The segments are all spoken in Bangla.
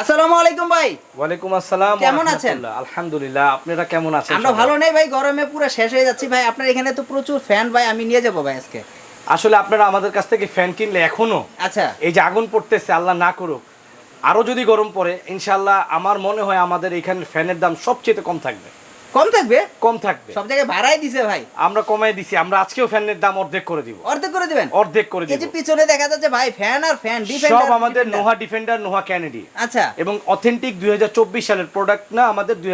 আসসালামু আলাইকুম ভাই। ওয়ালাইকুম আসসালাম কেমন আছেন? আলহামদুলিল্লাহ আপনারা কেমন আছেন আমরা ভালো নেই ভাই গরমে পুরো শেষ হয়ে যাচ্ছি ভাই। আপনার এখানে তো প্রচুর ফ্যান ভাই আমি নিয়ে যাব ভাই আজকে। আসলে আপনারা আমাদের কাছ থেকে ফ্যান কিনলে এখনও আচ্ছা। এই যে আগুন পড়তেছে আল্লাহ না করুক আরও যদি গরম পড়ে ইনশাআল্লাহ আমার মনে হয় আমাদের এখানে ফ্যানের দাম সবচেয়ে কম থাকবে। কম থাকবে? কম থাকবে। সব জায়গায় ভাড়াই দিছে ভাই। আমরা কমাই দিছি আমরা আজকেও ফ্যানের দাম অর্ধেক করে দিব। অর্ধেক করে দিবেন? অর্ধেক করে এই যে পিছনে দেখা যাচ্ছে ভাই ফ্যান আর ফ্যান সব আমাদের নোহা ডিফেন্ডার নোহা ক্যানেডি। আচ্ছা। এবং অথেন্টিক দুই সালের প্রোডাক্ট না আমাদের দুই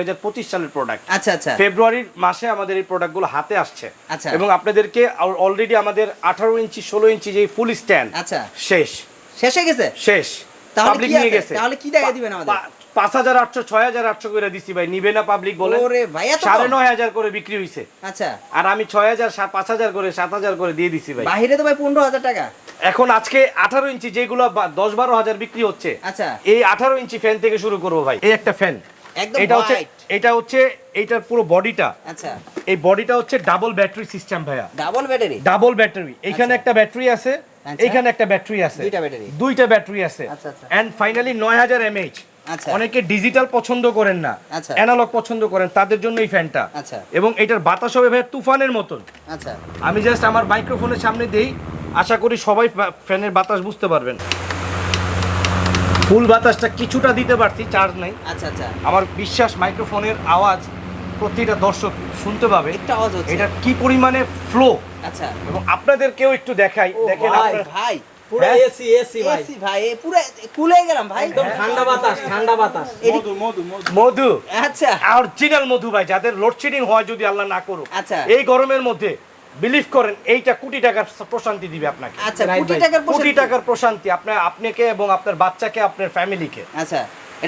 সালের প্রোডাক্ট আচ্ছা আচ্ছা। ফেব্রুয়ারির মাসে আমাদের এই প্রোডাক্টগুলো হাতে আসছে। আচ্ছা। এবং আপনাদেরকে অলরেডি আমাদের আঠারো ইঞ্চি ষোলো ইঞ্চি যে ফুল স্ট্যান্ড আচ্ছা। শেষ। শেষ হয়ে গেছে? শেষ। তাহলে কি নিয়ে গেছে। তাহলে কি দেখা দিবেন আমাদের? পাঁচ হাজার আটশো ছয় হাজার আটশো করে দিছি ভাই। নিবে না পাবলিক বলে সাড়ে নয় হাজার করে বিক্রি হয়েছে আচ্ছা। আর আমি ছয় হাজার পাঁচ হাজার করে সাত হাজার করে দিয়ে দিছি ভাই। বাহিরে তো ভাই পনেরো হাজার টাকা। এখন আজকে আঠারো ইঞ্চি যেগুলো দশ বারো হাজার বিক্রি হচ্ছে আচ্ছা। এই আঠারো ইঞ্চি ফ্যান থেকে শুরু করব ভাই। এই একটা ফ্যান এটা হচ্ছে এটা হচ্ছে এইটার পুরো বডিটা আচ্ছা। এই বডিটা হচ্ছে ডাবল ব্যাটারি সিস্টেম ভাইয়া। ডাবল ব্যাটারি ডাবল ব্যাটারি এখানে আচ্ছা। একটা ব্যাটারি আছে আচ্ছা। এখানে একটা ব্যাটারি আছে। দুইটা battery। দুইটা ব্যাটারি আছে। আচ্ছা, আচ্ছা। এন্ড ফাইনালি নয় হাজার এমএইচ আচ্ছা। অনেকে ডিজিটাল পছন্দ করেন না আচ্ছা। অ্যানালগ পছন্দ করেন তাদের জন্য এই ফ্যানটা আচ্ছা। এবং এটার বাতাস হবে ভাই তুফানের মতন। আচ্ছা। আমি জাস্ট আমার মাইক্রোফোনের সামনে দেই আশা করি সবাই ফ্যানের বাতাস বুঝতে পারবেন। ফুল বাতাসটা কিছুটা দিতে পারছি চার্জ নাই। আচ্ছা আচ্ছা। আমার বিশ্বাস মাইক্রোফোনের আওয়াজ প্রতিটা দর্শক শুনতে পাবে। একটা আওয়াজ হচ্ছে। এটা কি পরিমাণে ফ্লো আচ্ছা। এবং আপনাদেরকেও একটু দেখাই। দেখেন ভাই। পুরো হ্যাঁ? এসি এসি ভাই। এসি ভাই পুরো কুলে গেলাম ভাই। একদম ঠান্ডা বাতাস ঠান্ডা বাতাস। মধু আচ্ছা। অরিজিনাল মধু ভাই যাদের লোডশেডিং হয় যদি আল্লাহ না করুক। আচ্ছা। এই গরমের মধ্যে বিলিভ করেন এইটা কোটি টাকার প্রশান্তি দিবে আপনাকে। আচ্ছা কোটি টাকার কোটি টাকার প্রশান্তি আপনার আপনাকে এবং আপনার বাচ্চাকে আপনার ফ্যামিলিকে আচ্ছা।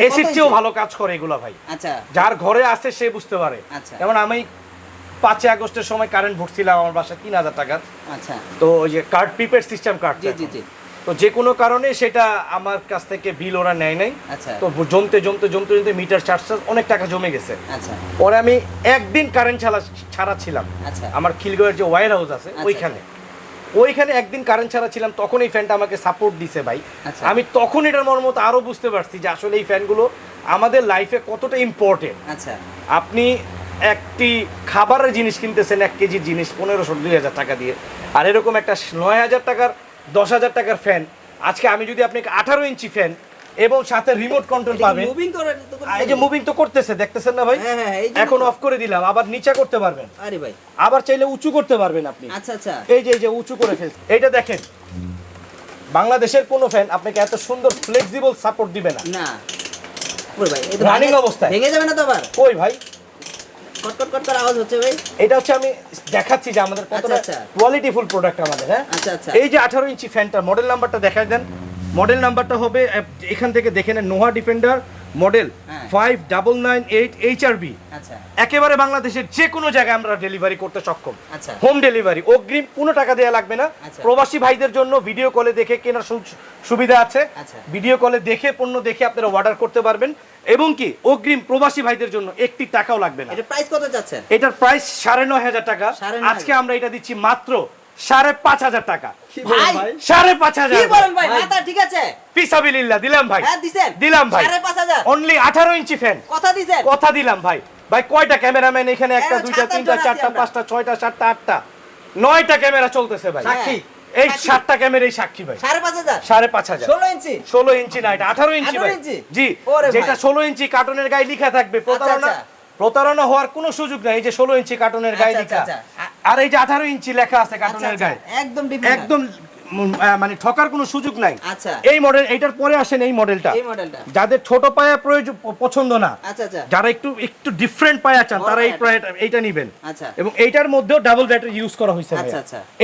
এসির চেয়েও ভালো কাজ করে এগুলো ভাই। আচ্ছা। যার ঘরে আছে সে বুঝতে পারে। আচ্ছা। যেমন আমি পাঁচই আগস্টের সময় কারেন্ট ভরছিলাম আমার বাসায় তিন হাজার টাকার আচ্ছা। তো ওই যে কার্ড প্রিপেড সিস্টেম কার্ড জি জি জি। তো যে কোনো কারণে সেটা আমার কাছ থেকে বিল ওরা নেয় নাই। আচ্ছা। তো জমতে জমতে জমতে জমতে মিটার চার্জ অনেক টাকা জমে গেছে। আচ্ছা। পরে আমি একদিন কারেন্ট ছাড়া ছাড়া ছিলাম আচ্ছা। আমার খিলগড়ের যে ওয়ার হাউস আছে ওইখানে। ওইখানে একদিন কারেন্ট ছাড়া ছিলাম তখন এই ফ্যানটা আমাকে সাপোর্ট দিছে ভাই। আমি তখন এটার মর্মত আরও বুঝতে পারছি যে আসলে এই ফ্যানগুলো আমাদের লাইফে কতটা ইম্পর্টেন্ট আপনি একটি খাবারের জিনিস কিনতেছেন এক কেজির জিনিস পনেরোশো দুই হাজার টাকা দিয়ে। আর এরকম একটা নয় হাজার টাকার দশ হাজার টাকার ফ্যান আজকে আমি যদি আপনাকে আঠারো ইঞ্চি ফ্যান এবং সাথে রিমোট কন্ট্রোল পাবেন। মুভিং এই যে মুভিং তো করতেছে দেখতেছেন না ভাই? হ্যাঁ, হ্যাঁ, এখন অফ করে দিলাম আবার নিচে করতে পারবেন। আরে ভাই। আবার চাইলে উঁচু করতে পারবেন আপনি। আচ্ছা আচ্ছা। এই যে এই যে উঁচু করে ফেলছে। এইটা দেখেন বাংলাদেশের কোন ফ্যান আপনাকে এত সুন্দর ফ্লেক্সিবল সাপোর্ট দিবে না। না। ভাই Running অবস্থায়। ভেঙে যাবে না তো আবার? কই ভাই? কটকট কটকট আওয়াজ হচ্ছে ভাই। এটা হচ্ছে আমি দেখাচ্ছি যে আমাদের কতটা কোয়ালিটি ফুল প্রোডাক্ট আমাদের হ্যাঁ? আচ্ছা আচ্ছা। এই যে আঠারো ইঞ্চি ফ্যানটা মডেল নাম্বারটা দেখাই দেন। মডেল নাম্বারটা হবে এখান থেকে দেখে নেন Noah defender model. Five double nine eight H R B আচ্ছা। একেবারে বাংলাদেশের যে কোনো জায়গায় আমরা ডেলিভারি করতে সক্ষম। আচ্ছা। হোম ডেলিভারি অগ্রিম কোনো টাকা দেওয়া লাগবে না। আচ্ছা। প্রবাসী ভাইদের জন্য ভিডিও কলে দেখে কেনার সুবিধা আছে। আচ্ছা। ভিডিও কলে দেখে পণ্য দেখে আপনারা অর্ডার করতে পারবেন। এবং কি অগ্রিম প্রবাসী ভাইদের জন্য একটি টাকাও লাগবে না। এটা প্রাইস কত যাচ্ছে? এটার প্রাইস সাড়ে নয় হাজার টাকা। আজকে আমরা এটা দিচ্ছি মাত্র সাড়ে পাঁচ হাজার টাকা। কি বলেন ভাই? ভাই? সাড়ে পাঁচ হাজার। কি বলেন ভাই? ভাই। মাথা ঠিক আছে? দিলাম ভাই। হ্যাঁ দিছেন? দিলাম ভাই। সাড়ে পাঁচ হাজার। অনলি আঠারো ইঞ্চি ফ্যান কথা দিছেন? কথা দিলাম ভাই। ভাই কয়টা ক্যামেরাম্যান এখানে? একটা দুইটা তিনটা চারটা পাঁচটা ছয়টা সাতটা আটটা। নয়টা ক্যামেরা চলতেছে ভাই। সাক্ষী। এই সাতটা ক্যামেরাই সাক্ষী ভাই। সাড়ে পাঁচ হাজার? সাড়ে পাঁচ হাজার। ষোলো ইঞ্চি? ষোলো ইঞ্চি না এটা আঠারো ইঞ্চি ভাই। জি। ওরে যেটা ষোলো ইঞ্চি কার্টুনের গায়ে লিখা থাকবে। প্রতারণা আচ্ছা। প্রতারণা হওয়ার কোনো সুযোগ নাই। এই যে ষোলো ইঞ্চি কার্টুনের গায়ে লিখা। আচ্ছা, আচ্ছা। আর এই যে আঠারো ইঞ্চি লেখা আছে আচ্ছা কার্টুনের আচ্ছা গায়ে। একদম একদম মানে ঠকার কোনো সুযোগ নাই। আচ্ছা। এই মডেল এইটার পরে আসেন এই মডেলটা যাদের ছোট পায়া প্রয়োজন পছন্দ না যারা একটু একটু ডিফারেন্ট পায়া চান তারা এই পায়াটা। এইটা নেবেন। এবং এইটার মধ্যেও ডাবল ব্যাটারি ইউজ করা হয়েছে।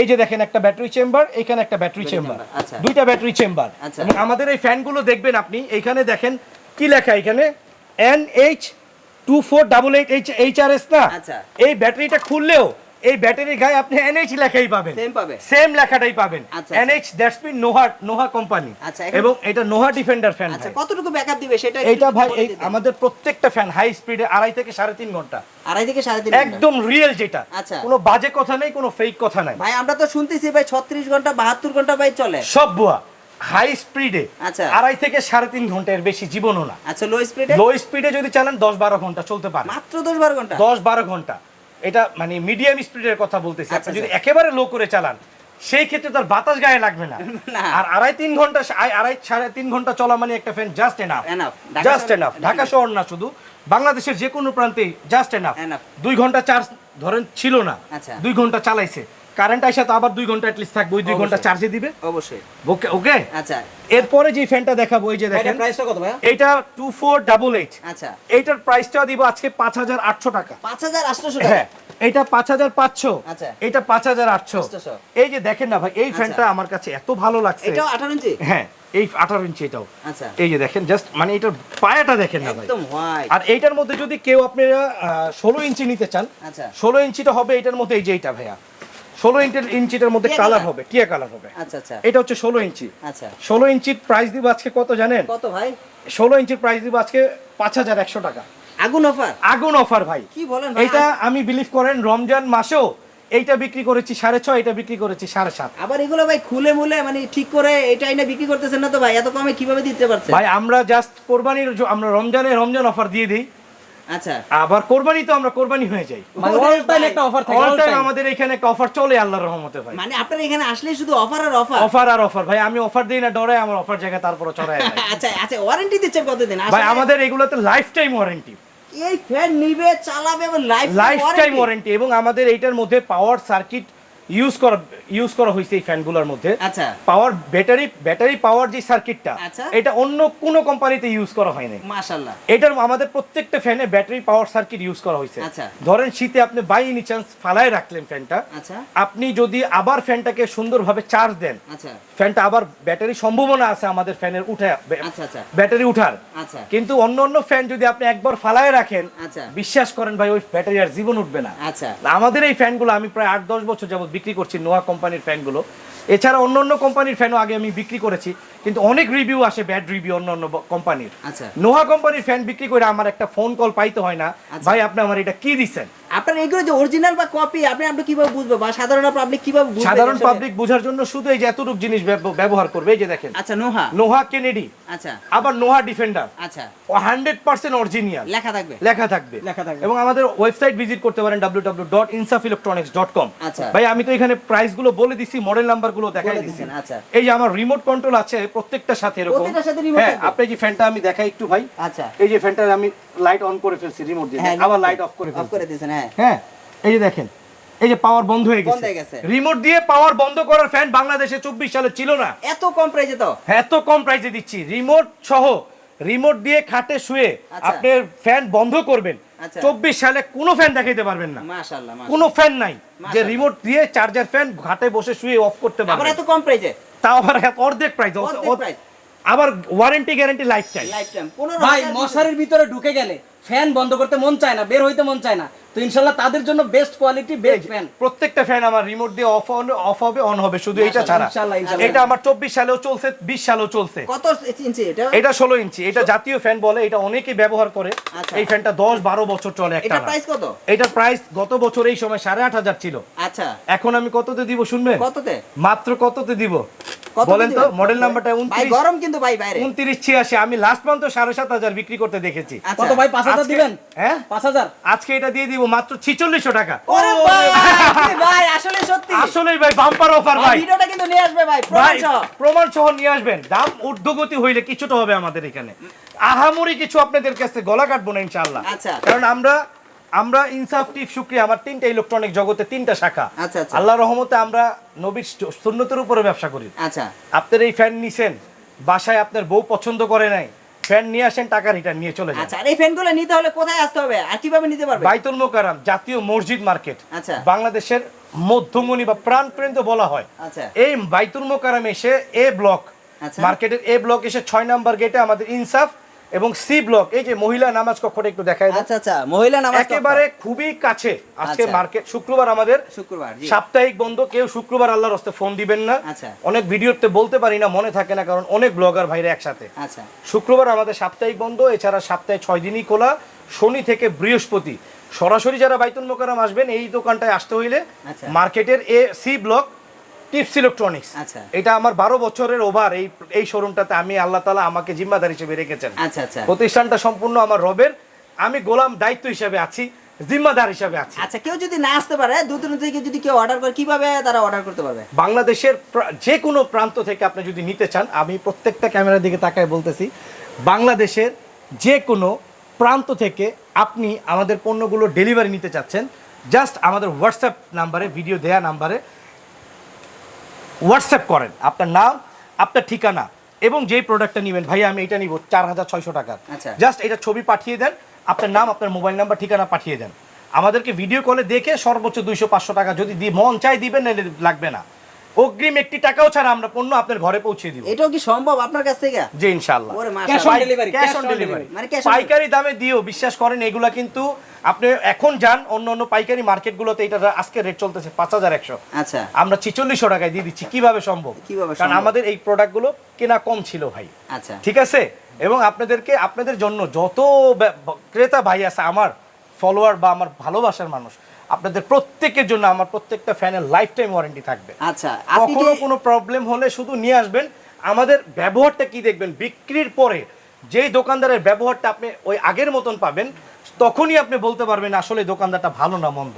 এই যে দেখেন একটা ব্যাটারি চেম্বার এখানে একটা ব্যাটারি চেম্বার। দুইটা ব্যাটারি চেম্বার। এবং আমাদের এই ফ্যানগুলো দেখবেন আপনি এখানে দেখেন কি লেখা এখানে? N H two four double eight H H R S না। এই ব্যাটারিটা খুললেও এই ব্যাটারির গায়ে আপনি এনএইচ লেখাই পাবেন। Same পাবে? সেম লেখাটাই পাবেন। NH that's mean Noha Noha company আচ্ছা, এবং এটা নোহা ডিফেন্ডার ফ্যান আচ্ছা কতটুকু ব্যাকআপ দিবে সেটা এইটা ভাই আমাদের প্রত্যেকটা ফ্যান হাই স্পিডে আড়াই থেকে সাড়ে তিন ঘণ্টা। আড়াই থেকে সাড়ে তিন। একদম রিয়েল যেটা। আচ্ছা। কোনো বাজে কথা নেই কোনো ফেক কথা নাই। ভাই আমরা তো শুনতেছি ভাই ছত্রিশ ঘণ্টা বাহাত্তর ঘণ্টা ভাই চলে। সব বুয়া হাই স্পিডে আচ্ছা। আড়াই থেকে সাড়ে তিন ঘণ্টার বেশি জীবনও না। আচ্ছা লো স্পিডে লো স্পিডে যদি চালান দশ বারো ঘণ্টা চলতে পারে। মাত্র দশ বারো ঘণ্টা? দশ বারো ঘণ্টা। এটা মানে মিডিয়াম স্পিডের কথা বলতেছি। আচ্ছা, আপনি যদি আচ্ছা। একেবারে লো করে চালান সেই ক্ষেত্রে তার বাতাস গায়ে লাগবে না। আর আড়াই তিন ঘণ্টা আড়াই- সাড়ে তিন ঘণ্টা চলা মানে একটা fan just enough just enough Dhaka শহর না শুধু বাংলাদেশের যে কোনো প্রান্তে জাস্ট এনাফ দুই ঘণ্টা চার্জ ধরেন ছিল না। আচ্ছা। দুই ঘণ্টা চালাইছে। কারেন্ট আসে তো আবার দুই ঘণ্টা অ্যাটলিস্ট থাকবে ওই দুই ঘণ্টা চার্জে দিবে। অবশ্যই। ওকে ওকে আচ্ছা। এরপরে যে ফ্যানটা দেখাবো এই যে দেখেন প্রাইসটা কত ভাইয়া? এটা টু ফোর ডাবল এইট আচ্ছা। এইটার প্রাইসটা দিব আজকে পাঁচ হাজার আটশো টাকা। হ্যাঁ এটা পাঁচ হাজার পাঁচশো। আচ্ছা। এটা পাঁচ হাজার আটশো। এই যে দেখেন না ভাই এই ফ্যানটা আমার কাছে এত ভালো লাগছে। এটাও আঠারো ইঞ্চি? হ্যাঁ এই আঠারো ইঞ্চি এটাও। আচ্ছা। এই যে দেখেন জাস্ট মানে এটার পায়াটা দেখেন না ভাই। একদম আর এইটার মধ্যে যদি কেউ আপনারা ষোলো ইঞ্চি নিতে চান আচ্ছা। ষোলো ইঞ্চিটা হবে এটার মধ্যে এই যে এইটা ভাইয়া। ষোলো ইঞ্চির ইঞ্চিটার মধ্যে কালার হবে টিয়া কালার হবে। আচ্ছা আচ্ছা। এটা হচ্ছে ষোলো ইঞ্চি। আচ্ছা। ষোলো ইঞ্চির প্রাইস দিব আজকে কত জানেন? কত ভাই? ষোলো ইঞ্চির প্রাইস দিব আজকে পাঁচ হাজার একশো টাকা। আগুন অফার? আগুন অফার ভাই। কি বলেন এটা আমি বিলিভ করেন রমজান মাসেও এইটা বিক্রি করেছি সাড়ে ছয় এটা বিক্রি করেছি সাড়ে সাত। আবার এগুলো ভাই খুলে মুলে মানে ঠিক করে এটা এনে বিক্রি করতেছেন না তো ভাই? এত কমে কীভাবে দিতে পারছেন? ভাই আমরা জাস্ট কোরবানির আমরা রমজানে রমজান অফার দিয়ে দিই। আচ্ছা। আবার কোরবানি তো আমরা কোরবানি হয়ে যাই। মানে অল টাইম একটা অফার থাকে অল টাইম আমাদের এখানে একটা অফার চলে আল্লাহর রহমতে ভাই। মানে আপনার এখানে আসলে শুধু অফার আর অফার অফার আর অফার ভাই আমি অফার দিই না ডরে আমার অফার জায়গায় তারপরে চড়াই যায় আচ্ছা আচ্ছা ওয়ারেন্টি দিচ্ছেন কতদিন? ভাই আমাদের এগুলোতে লাইফ টাইম ওয়ারেন্টি এই ফ্যান নিবে চালাবে এবং লাইফ লাইফ টাইম ওয়ারেন্টি এবং আমাদের এইটার মধ্যে পাওয়ার সার্কিট ইউজ করা ইউজ করা হয়েছে এই ফ্যানগুলোর মধ্যে। আচ্ছা। পাওয়ার ব্যাটারি ব্যাটারি পাওয়ার যে সার্কিটটা আচ্ছা। এটা অন্য কোনো কোম্পানিতে ইউজ করা হয় মাশাআল্লাহ। এটার আমাদের প্রত্যেকটা ফ্যানে ব্যাটারি পাওয়ার সার্কিট ইউজ করা হয়েছে। আচ্ছা। ধরেন শীতে আপনি বাই এনি চান্স ফালায় রাখলেন ফ্যানটা। আচ্ছা। আপনি যদি আবার ফ্যানটাকে সুন্দরভাবে চার্জ দেন আচ্ছা। ফ্যানটা আবার ব্যাটারি সম্ভাবনা আছে আমাদের ফ্যানের উঠে আচ্ছা আচ্ছা। ব্যাটারি উঠার। আচ্ছা। কিন্তু অন্য অন্য ফ্যান যদি আপনি একবার ফালায় রাখেন বিশ্বাস করেন ভাই ওই ব্যাটারি আর জীবন উঠবে না। আচ্ছা। আমাদের এই ফ্যানগুলো আমি প্রায় আট দশ বছর যাবত বিক্রি করছি নোয়া কোম্পানির ফ্যানগুলো। এছাড়া অন্য অন্য কোম্পানির ফ্যানও আগে আমি বিক্রি করেছি কিন্তু অনেক রিভিউ আসে ব্যাড রিভিউ অন্য অন্য কোম্পানির। নোয়া নোহা কোম্পানির ফ্যান বিক্রি করে আমার একটা ফোন কল পাইতে হয় না। আচ্ছা। ভাই আপনি আমার এটা কি দিচ্ছেন আপনার এগুলো যে অরিজিনাল বা কপি আপনি আপনি কীভাবে বুঝবে বা সাধারণ পাবলিক কীভাবে বুঝবে সাধারণ পাবলিক বোঝার জন্য শুধু এই যে এতটুক জিনিস ব্যবহার করবে এই যে দেখেন। আচ্ছা নোহা। নোহা কেনেডি। আচ্ছা। আবার নোহা ডিফেন্ডার। আচ্ছা। ও হান্ড্রেড পার্সেন্ট অরিজিনিয়াল লেখা থাকবে। লেখা থাকবে। লেখা থাকবে। এবং আমাদের ওয়েবসাইট ভিজিট করতে পারেন www.insafilectronics.com আচ্ছা। ভাই আমি তো এখানে প্রাইসগুলো বলে দিছি মডেল নাম্বারগুলো দেখাই দিছি। আচ্ছা। এই যে আমার রিমোট কন্ট্রোল আছে প্রত্যেকটার সাথে এরকম। প্রত্যেকটার সাথে remote হ্যাঁ আপনি যে ফ্যানটা আমি দেখাই একটু ভাই। আচ্ছা। এই যে ফ্যানটা আমি লাইট অন করে ফেলছি রিমোট দিয়ে। হ্যাঁ আবার লাইট অফ করে অফ করে দিয়েছেন হ্যাঁ। হ্যাঁ এই যে দেখেন এই যে পাওয়ার বন্ধ হয়ে বন্ধ হয়ে গেছে। রিমোট দিয়ে পাওয়ার বন্ধ করার ফ্যান বাংলাদেশে চব্বিশ সালে ছিল না। এত কম প্রাইসে তো। হ্যাঁ, এত কম প্রাইসে দিচ্ছি। রিমোট সহ রিমোট দিয়ে খাটে শুয়ে আচ্ছা। আপনি ফ্যান বন্ধ করবেন। আচ্ছা। চব্বিশ সালে কোনো ফ্যান দেখাইতে পারবেন না। কোনো ফ্যান নাই। যে রিমোট দিয়ে চার্জার ফ্যান ঘাটে বসে শুয়ে অফ করতে পারবেন। এত কম প্রাইসে তাও আবার অর্ধেক প্রাইস। আবার warranty guarantee life time life time 15 ভাই মশারির ভিতরে ঢুকে গেলে ফ্যান বন্ধ করতে মন চায় না বের হইতে মন চায় না। তো ইনশাল্লাহ তাদের জন্য বেস্ট কোয়ালিটি বেস্ট ফ্যান প্রত্যেকটা ফ্যান আমার রিমোট দিয়ে অফ অন অফ হবে অন হবে শুধু এটা ছাড়া। ইনশাআল্লাহ, ইনশাআল্লাহ। এটা আমার চব্বিশ সালেও চলছে বিশ সালেও চলছে। কত ইঞ্চি এটা? এটা ষোলো ইঞ্চি। এটা জাতীয় ফ্যান বলে এটা অনেকেই ব্যবহার করে। আচ্ছা। এই ফ্যানটা দশ বারো বছর চলে একটা এটা প্রাইস কত? এটা প্রাইস গত বছর এই সময় সাড়ে আট হাজার ছিল। আচ্ছা। এখন আমি কততে দিব শুনবেন? কততে? মাত্র কততে দিব? বলেন তো মডেল নাম্বারটা উনত্রিশ। গরম কিন্তু ভাই বাইরে। উনত্রিশ ছিয়াশি। আমি লাস্ট মান্থ সাড়ে সাত হাজার বিক্রি করতে দেখেছি। কত ভাই পাঁচ হাজার দিবেন? হ্যাঁ? পাঁচ হাজার। আজকে এটা দিয়ে দিব মাত্র ছিচল্লিশশো টাকা। ভাই আসলে সত্যি। আসলেই ভাই বাম্পার অফার ভাই ভাই। ভিডিওটা কিন্তু নিয়ে আসবে ভাই ভাই প্রমাণ সহ। প্রমাণ সহ নিয়ে আসবেন। দাম ঊর্ধ্বগতি হইলে কিছুটা হবে আমাদের এখানে। আহামরি কিছু আপনাদের কাছে গলা কাটবো না ইনশাআল্লাহ। আচ্ছা। কারণ আমরা আমরা ইনসাফ টিপ শুক্রিয়া আমার তিনটা ইলেকট্রনিক জগতে তিনটা শাখা। আচ্ছা, আচ্ছা। আল্লাহ রহমতে আমরা নবীর সুন্নতের উপরে ব্যবসা করি। আচ্ছা। আপনার এই ফ্যান নিছেন বাসায় আপনার বউ পছন্দ করে নাই ফ্যান নিয়ে আসেন টাকা রিটার্ন নিয়ে চলে যান। আচ্ছা এই ফ্যানগুলো নিতে হলে কোথায় আসতে হবে? আর কীভাবে নিতে পারবে? বাইতুল মোকারাম জাতীয় মসজিদ মার্কেট। আচ্ছা। বাংলাদেশের মধ্যমণি বা প্রাণ পর্যন্ত বলা হয়। আচ্ছা। এই বাইতুল মোকারাম এসে এ ব্লক। মার্কেটের এ ব্লক এসে ছয় নাম্বার গেটে আমাদের ইনসাফ এবং সি ব্লক এই যে মহিলা নামাজ কক্ষটা একটু দেখায় আচ্ছা আচ্ছা মহিলা নামাজ একেবারে খুবই কাছে আজকে আচ্ছা। মার্কেট শুক্রবার আমাদের শুক্রবার সাপ্তাহিক বন্ধ কেউ শুক্রবার আল্লাহর হস্তে ফোন দিবেন না। আচ্ছা। অনেক ভিডিওতে বলতে পারি না মনে থাকে না কারণ অনেক ব্লগার ভাইরা একসাথে। আচ্ছা। শুক্রবার আমাদের সাপ্তাহিক বন্ধ এছাড়া সপ্তাহে ছয় দিনই খোলা শনি থেকে বৃহস্পতি। সরাসরি যারা বাইতুল মোকাররম আসবেন এই দোকানটায় আসতে হইলে আচ্ছা। মার্কেটের A C block tips electronics. আচ্ছা। এটা আমার বারো বছরের ওভার এই এই শোরুমটাতে আমি আল্লাহ তালা আমাকে জিম্মাদার হিসেবে রেখেছেন। আচ্ছা আচ্ছা। প্রতিষ্ঠানটা সম্পূর্ণ আমার রবের। আমি গোলাম দায়িত্ব হিসেবে আছি জিম্মাদার হিসেবে আছি। আচ্ছা কেউ যদি না আসতে পারে দূর থেকে যদি কেউ অর্ডার করে কীভাবে তারা অর্ডার করতে পারবে? বাংলাদেশের যে কোনো প্রান্ত থেকে আপনি যদি নিতে চান আমি প্রত্যেকটা ক্যামেরার দিকে তাকায় বলতেছি বাংলাদেশের যে কোনো প্রান্ত থেকে আপনি আমাদের পণ্যগুলো ডেলিভারি নিতে চাচ্ছেন জাস্ট আমাদের হোয়াটসঅ্যাপ নাম্বারে ভিডিও দেয়া নাম্বারে হোয়াটসঅ্যাপ করেন। আপনার নাম আপনার ঠিকানা এবং যেই প্রোডাক্টটা নেবেন ভাই আমি এটা নিব চার হাজার ছয়শো টাকার। আচ্ছা। জাস্ট এটা ছবি পাঠিয়ে দেন আপনার নাম আপনার মোবাইল নাম্বার ঠিকানা পাঠিয়ে দেন। আমাদেরকে ভিডিও কলে দেখে সর্বোচ্চ দুইশো পাঁচশো টাকা যদি মন চাই দিবেন নাহলে লাগবে না। অগ্রিম একটি টাকাও ছাড়া আমরা পণ্য আপনার ঘরে পৌঁছে দিব। এটাও কি সম্ভব আপনার কাছ থেকে? জি Cash on মাশাআল্লাহ। delivery, ক্যাশ অন ডেলিভারি মানে পাইকারি দামে দিও বিশ্বাস করেন এগুলা কিন্তু আপনি এখন যান অন্য অন্য পাইকারি মার্কেটগুলোতে এটা আজকে রেট চলতেছে পাঁচ হাজার একশো। আচ্ছা। আমরা ছিচল্লিশশো টাকায় দিয়ে দিচ্ছি। কীভাবে সম্ভব? কীভাবে কারণ আমাদের এই প্রোডাক্টগুলো কেনা কম ছিল ভাই। আচ্ছা। ঠিক আছে? এবং আপনাদেরকে আপনাদের জন্য যত ক্রেতা ভাই আছে আমার ফলোয়ার বা আমার ভালোবাসার মানুষ আপনাদের প্রত্যেকের জন্য আমার প্রত্যেকটা ফ্যানের লাইফ টাইম ওয়ারেন্টি থাকবে। আচ্ছা কখনো কোনো প্রবলেম হলে শুধু নিয়ে আসবেন। আমাদের ব্যবহারটা কি দেখবেন? বিক্রির পরে যেই দোকানদারের ব্যবহারটা আপনি ওই আগের মতন পাবেন তখনই আপনি বলতে পারবেন আসলে দোকানদারটা ভালো না মন্দ।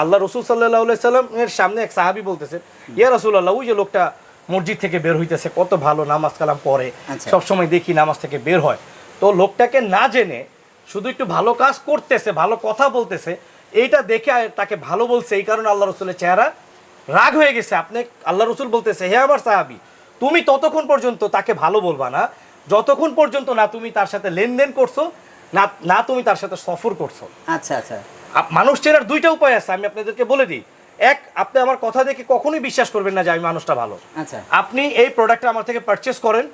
আল্লাহ রসুল সাল্লাহ সাল্লামের সামনে এক সাহাবি বলতেছে ইয়া রসুল আল্লাহ ওই যে লোকটা মসজিদ থেকে বের হইতেছে কত ভালো নামাজ কালাম পড়ে আচ্ছা। সবসময় দেখি নামাজ থেকে বের হয়। তো লোকটাকে না জেনে শুধু একটু ভালো কাজ করতেছে ভালো কথা বলতেছে এইটা দেখে তাকে ভালো বলছে এই কারণে আল্লাহ রসুলের চেহারা রাগ হয়ে গেছে। আপনি আল্লাহ রসুল বলতেছে হে আমার সাহাবি তুমি ততক্ষণ পর্যন্ত তাকে ভালো বলবা না যতক্ষণ পর্যন্ত না তুমি তার সাথে লেনদেন করছ না না তুমি তার সাথে সফর করছ। আচ্ছা আচ্ছা। মানুষ চেনার দুইটা উপায় আছে আমি আপনাদেরকে বলে দিই। এক আপনি আমার কথা দেখে কখনোই বিশ্বাস করবেন না যে আমি মানুষটা ভালো। আচ্ছা। আপনি এই প্রোডাক্টটা আমার থেকে পারচেস করেন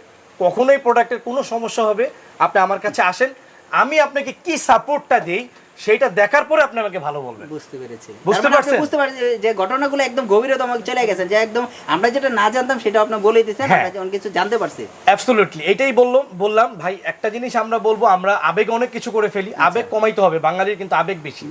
কখনোই প্রোডাক্টের কোনো সমস্যা হবে আপনি আমার কাছে আসেন আমি আপনাকে কি সাপোর্টটা দিই সেইটা দেখার পরে আপনি আমাকে ভালো বলবেন। বুঝতে পেরেছি। বুঝতে পারছেন? বুঝতে পারছেন যে- ঘটনাগুলো একদম গভীরতম চলে গেছেন যে একদম আমরা যেটা না জানতাম সেটা আপনি বলেই দিয়েছেন হ্যাঁ। আমরা যেমন কিছু জানতে পারছি। অ্যাবসোলুটলি এটাই বললাম বললাম ভাই একটা জিনিস আমরা বলব আমরা আবেগ অনেক কিছু করে ফেলি আবেগ কমাইতে হবে বাঙালির কিন্তু আবেগ বেশি।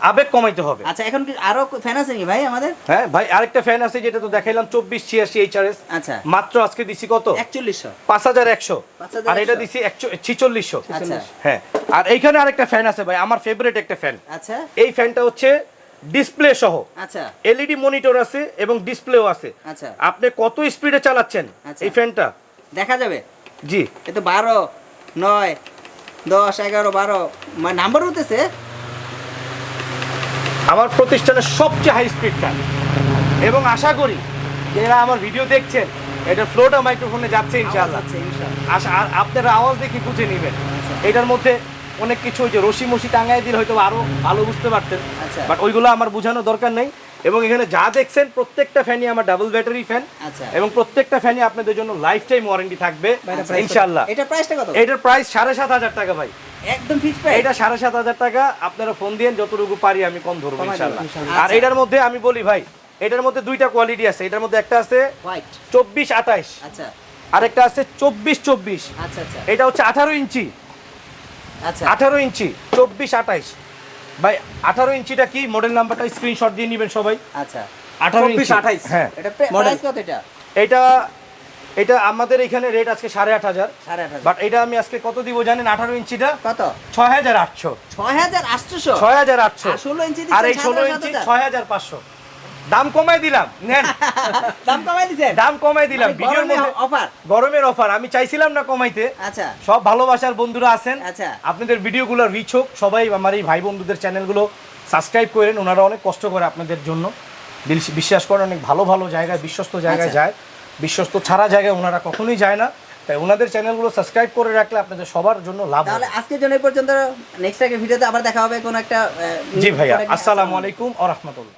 আবেগ কমাইতে হবে। আচ্ছা এখন কি আরও ফ্যান আছে কি ভাই আমাদের? হ্যাঁ ভাই আরেকটা ফ্যান আছে যেটা তো দেখাইলাম চব্বিশ ছিয়াশি এইচআরএস আচ্ছা। মাত্র আজকে দিছি কত? একচল্লিশশো। পাঁচ হাজার একশো। 5,100 আর এটা দিছি ছিচল্লিশশো। আচ্ছা হ্যাঁ আর এইখানে আরেকটা ফ্যান আছে ভাই আমার ফেভারিট একটা ফ্যান আচ্ছা। এই ফ্যানটা হচ্ছে ডিসপ্লে সহ। আচ্ছা। এলইডি মনিটর আছে এবং ডিসপ্লেও আছে। আচ্ছা। আপনি কত স্পিডে চালাচ্ছেন আচ্ছা। এই ফ্যানটা দেখা যাবে। জি। এ তো বারো নয় দশ এগারো বারো মানে নাম্বার হতেছে? আমার প্রতিষ্ঠানের সবচেয়ে হাই স্পিড ফ্যান এবং আশা করি যারা আমার ভিডিও দেখছেন এটা ফ্লোটা মাইক্রোফোনে যাচ্ছে ইনশাআল্লাহ। আচ্ছা ইনশাআল্লাহ। আর আপনারা আওয়াজ দেখে বুঝে নেবেন। আচ্ছা। এটার মধ্যে অনেক কিছু ওই যে রশি মশি টাঙ্গাই দিলে হয়তো আরও ভালো বুঝতে পারতেন। আচ্ছা। বাট ওইগুলো আমার বোঝানো দরকার নেই। এবং এখানে যা দেখছেন প্রত্যেকটা ফ্যানই আমার ডাবল ব্যাটারি ফ্যান আচ্ছা। এবং প্রত্যেকটা ফ্যানই আপনাদের জন্য লাইফ টাইম ওয়ারেন্টি থাকবে আচ্ছা, ইনশাআল্লাহ। এটা প্রাইসটা কত? এটার প্রাইস সাড়ে সাত হাজার টাকা ভাই। একদম ফিক্স প্রাইস এটা সাড়ে সাত হাজার টাকা। আপনারা ফোন দিয়ে যতটুকু পারি আমি কম ধরবো ইনশাআল্লাহ। আর আচ্ছা। এটার মধ্যে আমি বলি ভাই এটার মধ্যে দুইটা কোয়ালিটি আছে। এটার মধ্যে একটা আছে হোয়াইট চব্বিশ আঠাইশ আচ্ছা। আরেকটা আছে চব্বিশ চব্বিশ। আচ্ছা আচ্ছা। এটা হচ্ছে আঠারো ইঞ্চি। আচ্ছা আঠারো ইঞ্চি চব্বিশ আঠাইশ। ভাই আঠারো ইঞ্চিটা কি? মডেল নাম্বারটা স্ক্রিনশট দিয়ে নেবেন সবাই। আচ্ছা। আঠারো 24, ইঞ্চি। 28 হ্যাঁ। এটা। কত এটা? এটা এটা আমাদের এখানে রেট আজকে সাড়ে আট হাজার। বাট এটা আমি আজকে কত দিব জানেন? আঠারো ইঞ্চিটা? কত? ছয় হাজার আটশো। ছয় হাজার আটশো ছয় হাজার আটশো। 16 ইঞ্চি আর এই ষোলো ইঞ্চি ছয় হাজার পাঁচশো। দাম কমাই দিলাম নেন। দাম কমাই দিছেন? দাম কমাই দিলাম ভিডিওর মধ্যে অফার গরমের অফার আমি চাইছিলাম না কমাইতে। আচ্ছা। সব ভালোবাসার বন্ধুরা আছেন। আচ্ছা। আপনাদের ভিডিওগুলো রিচ হোক সবাই আমার এই ভাই বন্ধুদের চ্যানেলগুলো সাবস্ক্রাইব করেন ওনারা অনেক কষ্ট করে আপনাদের জন্য। বিশ্বাস করেন অনেক ভালো ভালো জায়গায় বিশ্বস্ত জায়গায় আচ্ছা। যায়। বিশ্বস্ত ছাড়া জায়গায় ওনারা কখনোই যায় না। তাই ওনাদের চ্যানেলগুলো সাবস্ক্রাইব করে রাখলে আপনাদের সবার জন্য লাভ তাহলে হবে আজকের জন্য এই পর্যন্ত। নেক্সট ভিডিওতে আবার দেখা হবে কোন একটা জি ভাইয়া আসসালামু আলাইকুম আ রহমতুল্লাহ।